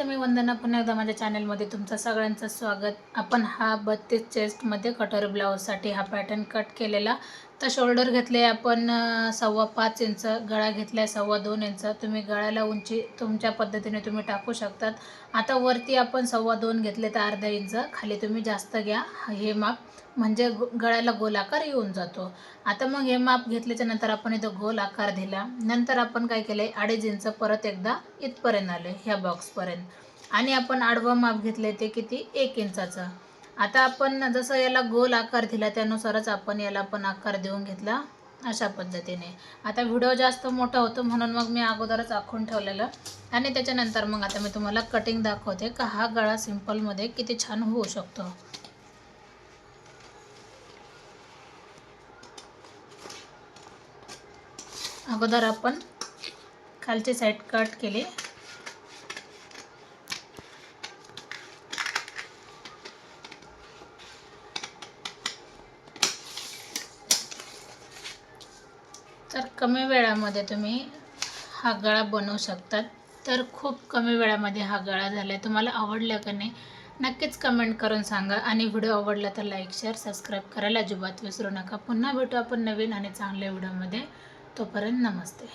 नमस्ते मी वंदना. पुन्हा एकदा माझ्या चॅनलमध्ये तुमचं सगळ्यांचं स्वागत. आपण हा बत्तीस चेस्टमध्ये कटर ब्लाऊजसाठी हा पॅटर्न कट केलेला. तर शोल्डर घेतले आपण सव्वा पाच इंच गळा घेतला आहे सव्वा दोन इंच. तुम्ही गळ्याला उंची तुमच्या पद्धतीने तुम्ही टाकू शकतात. आता वरती आपण सव्वा दोन घेतले तर अर्धा इंच. खाली तुम्ही जास्त घ्या हे माप. म्हणजे गो- गळ्याला गोल आकार येऊन जातो. आता मग हे माप घेतल्याच्या नंतर आपण इथं गोल आकार दिला. नंतर आपण काय केलं आहे अडीच इंच परत एकदा इथपर्यंत आले ह्या बॉक्सपर्यंत आणि आपण आडवं माप घेतलं ते किती? एक इंचाचं. आता आपण जसं याला गोल आकार दिला त्यानुसारच आपण याला पण आकार देऊन घेतला अशा पद्धतीने. आता व्हिडिओ जास्त मोठा होतो म्हणून मग मी अगोदरच आखून ठेवलेलं. आणि त्याच्यानंतर मग आता मी तुम्हाला कटिंग दाखवते का हा गळा सिम्पलमध्ये किती छान होऊ शकतो. अगोदर आपण खालची साईड कट केली. तर कमी वेळामध्ये तुम्ही हा गळा बनवू शकतात. तर खूप कमी वेळामध्ये हा गळा झाला आहे तुम्हाला आवडला का नाही नक्कीच कमेंट करून सांगा. आणि व्हिडिओ आवडला तर लाईक शेअर सबस्क्राईब करायला अजिबात विसरू नका. पुन्हा भेटू आपण नवीन आणि चांगल्या व्हिडिओमध्ये. तोपर्यंत नमस्ते.